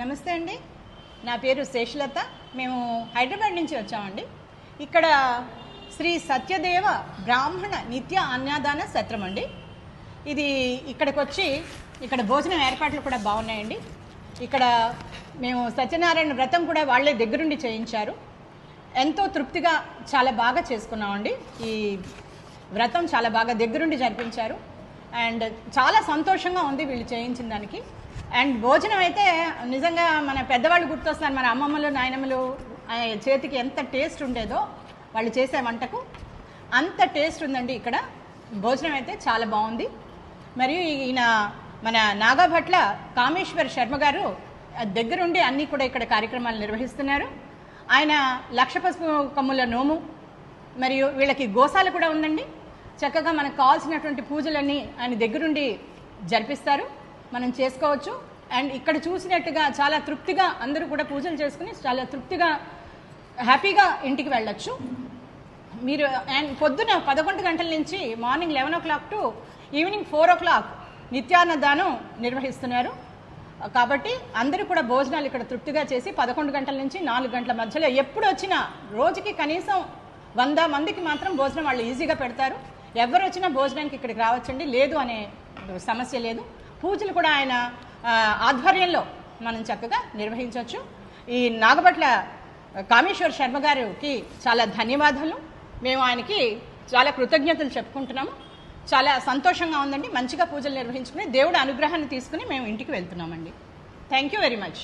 నమస్తే అండి. నా పేరు శేషలత. మేము హైదరాబాద్ నుంచి వచ్చామండి. ఇక్కడ శ్రీ సత్యదేవ బ్రాహ్మణ నిత్య అన్యాదాన సత్రం అండి. ఇది ఇక్కడికి వచ్చి ఇక్కడ భోజనం ఏర్పాట్లు కూడా బాగున్నాయండి. ఇక్కడ మేము సత్యనారాయణ వ్రతం కూడా వాళ్ళే దగ్గరుండి చేయించారు. ఎంతో తృప్తిగా చాలా బాగా చేసుకున్నామండి. ఈ వ్రతం చాలా బాగా దగ్గరుండి జరిపించారు. అండ్ చాలా సంతోషంగా ఉంది వీళ్ళు చేయించిన దానికి. అండ్ భోజనం అయితే నిజంగా మన పెద్దవాళ్ళు గుర్తొస్తారు మన అమ్మమ్మలు నాయనమ్మలు చేతికి ఎంత టేస్ట్ ఉండేదో వాళ్ళు చేసే వంటకు అంత టేస్ట్ ఉందండి ఇక్కడ. భోజనం అయితే చాలా బాగుంది. మరియు ఈయన మన నాగాభట్ల కామేశ్వర్ శర్మ గారు దగ్గరుండి అన్నీ కూడా ఇక్కడ కార్యక్రమాలు నిర్వహిస్తున్నారు. ఆయన లక్ష పసుపు కమ్ముల నోము మరియు వీళ్ళకి గోసాలు కూడా ఉందండి. చక్కగా మనకు కావాల్సినటువంటి పూజలన్నీ ఆయన దగ్గరుండి జరిపిస్తారు. మనం చేసుకోవచ్చు. అండ్ ఇక్కడ చూసినట్టుగా చాలా తృప్తిగా అందరూ కూడా పూజలు చేసుకుని చాలా తృప్తిగా హ్యాపీగా ఇంటికి వెళ్ళొచ్చు. మీరు అండ్ పొద్దున పదకొండు గంటల నుంచి morning eleven o'clock to evening four o'clock నిత్యాన్నదానం నిర్వహిస్తున్నారు. కాబట్టి అందరూ కూడా భోజనాలు ఇక్కడ తృప్తిగా చేసి పదకొండు గంటల నుంచి నాలుగు గంటల మధ్యలో ఎప్పుడు వచ్చినా రోజుకి కనీసం వంద మందికి మాత్రం భోజనం వాళ్ళు ఈజీగా పెడతారు. ఎవరు వచ్చినా భోజనానికి ఇక్కడికి రావచ్చండి. లేదు అనే సమస్య లేదు. పూజలు కూడా ఆయన ఆధ్వర్యంలో మనం చక్కగా నిర్వహించవచ్చు. ఈ నాగపట్ల కామేశ్వర్ శర్మ గారికి చాలా ధన్యవాదాలు. మేము ఆయనకి చాలా కృతజ్ఞతలు చెప్పుకుంటున్నాము. చాలా సంతోషంగా ఉందండి. మంచిగా పూజలు నిర్వహించుకుని దేవుడు అనుగ్రహాన్ని తీసుకుని మేము ఇంటికి వెళ్తున్నామండి. Thank you very much